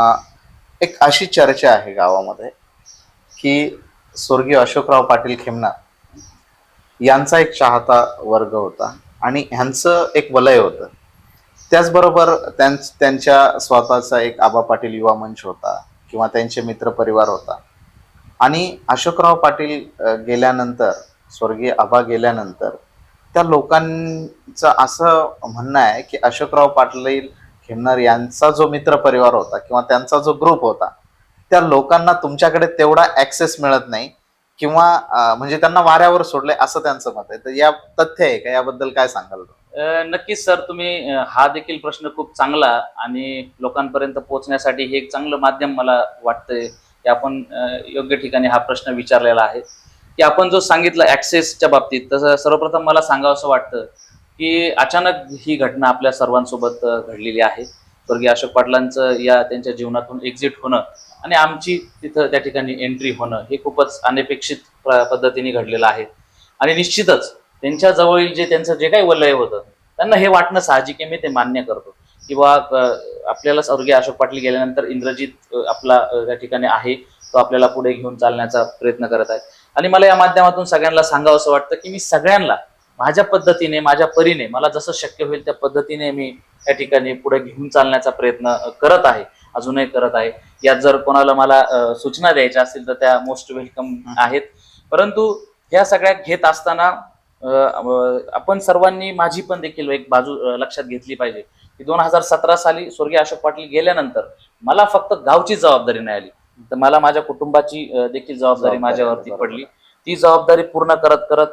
एक अशी चर्चा आहे गावामध्ये की स्वर्गीय अशोकराव पाटील खेमनार यांचा एक चाहता वर्ग होता आणि ह्यांचं एक वलय होतं. त्याचबरोबर त्यां त्यांच्या स्वतःचा एक आबा पाटील युवा मंच होता किंवा त्यांचे मित्रपरिवार होता. आणि अशोकराव पाटील गेल्यानंतर स्वर्गीय आबा गेल्यानंतर त्या लोकांचं असं म्हणणं आहे की अशोकराव पाटील खेमनार यांचा जो मित्र परिवार होता किंवा त्यांचा जो ग्रुप होता त्या लोकांना तुमच्याकडे तेवढा ऍक्सेस मिळत नाही किंवा म्हणजे त्यांना वाऱ्यावर सोडलंय असं त्यांचं मत आहे. तर या तथ्य आहे का? याबद्दल काय सांगाल? नक्कीच सर तुम्ही हा देखील प्रश्न खूप चांगला आणि लोकांपर्यंत पोहोचण्यासाठी हे एक चांगलं माध्यम मला वाटतंय की आपण योग्य ठिकाणी हा प्रश्न विचारलेला आहे. की आपण जो सांगितलं ऍक्सेसच्या बाबतीत तसं सर्वप्रथम मला सांगावं असं वाटतं की अचानक ही घटना आपल्या सर्वांसोबत घडलेली आहे. स्वर्गीय अशोक पाटलांचं या त्यांच्या जीवनातून एक्झिट होणं आणि आमची तिथं त्या ठिकाणी एंट्री होणं हे खूपच अनपेक्षित पद्धतीने घडलेलं आहे. आणि निश्चितच त्यांच्या जवळील जे त्यांचं जे काही वलय होतं त्यांना हे वाटणं साहजिक आहे मी ते मान्य करतो. किंवा आपल्याला स्वर्गीय अशोक पाटील गेल्यानंतर इंद्रजित आपला त्या ठिकाणी आहे तो आपल्याला पुढे घेऊन चालण्याचा प्रयत्न करत आहे आणि मला या माध्यमातून सगळ्यांना सांगावं असं वाटतं की मी सगळ्यांना माझ्या पद्धतीने माझ्या परीने मला जसं शक्य होईल त्या पद्धतीने मी त्या ठिकाणी पुढे घेऊन चालण्याचा प्रयत्न करत आहे अजूनही करत आहे. यात जर कोणाला मला सूचना द्यायच्या असतील तर त्या मोस्ट वेलकम आहेत. परंतु ह्या सगळ्या घेत असताना आपण सर्वांनी माझी पण देखील एक बाजू लक्षात घेतली पाहिजे. की दोन हजार सतरा साली स्वर्गीय अशोक पाटील गेल्यानंतर मला फक्त गावची जबाबदारी नाही आली. तर मला माझ्या कुटुंबाची देखील जबाबदारी माझ्यावरती. पडली. ती जबाबदारी पूर्ण करत करत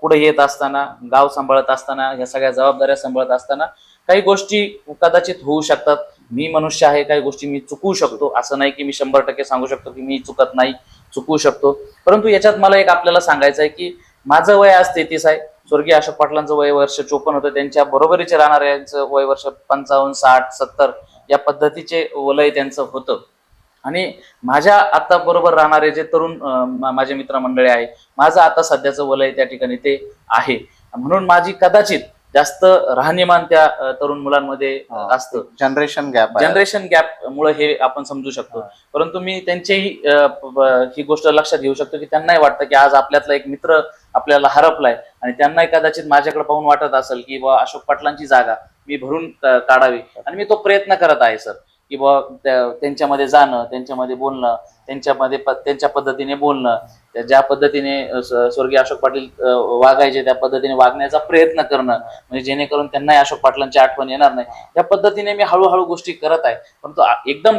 पुढे येत असताना गाव सांभाळत असताना ह्या सगळ्या जबाबदाऱ्या सांभाळत असताना काही गोष्टी कदाचित होऊ शकतात. मी मनुष्य आहे काही गोष्टी मी चुकवू शकतो. असं नाही की मी शंभर टक्के सांगू शकतो की मी चुकत नाही चुकवू शकतो. परंतु याच्यात मला एक आपल्याला सांगायचं आहे की माझं वय आज तेहतीस आहे. स्वर्गीय अशोक पाटलांचं वय वर्ष चोपन्न होतं. त्यांच्या बरोबरीचे राहणाऱ्यांचं वय वर्ष पंचावन्न साठ सत्तर या पद्धतीचे वलय त्यांचं होतं. आणि माझ्या आता बरोबर राहणारे जे तरुण माझे मित्रमंडळी आहे माझं आता सध्याचं वलय त्या ठिकाणी ते आहे. म्हणून माझी कदाचित जास्त राहणीमान त्या तरुण मुलांमध्ये असतं. जनरेशन गॅप जनरेशन गॅप मुळे हे आपण समजू शकतो. परंतु मी त्यांचेही ही गोष्ट लक्षात घेऊ शकतो की त्यांनाही वाटतं की आज आपल्यातला एक मित्र आपल्याला हरपलाय आणि त्यांनाही कदाचित माझ्याकडे पाहून वाटत असेल की बा अशोक पाटलांची जागा मी भरून काढावी. आणि मी तो प्रयत्न करत आहे सर. की बा त्या- त्यांच्यामध्ये जाणं त्यांच्यामध्ये बोलणं त्यांच्यामध्ये प- त्यांच्या पद्धतीने बोलणं ज्या पद्धतीने स्वर्गीय अशोक पाटील वागायचे त्या पद्धतीने वागण्याचा प्रयत्न करणं म्हणजे जेणेकरून त्यांनाही अशोक पाटलांची आठवण येणार नाही. या पद्धतीने मी हळूहळू गोष्टी करत आहे. परंतु एकदम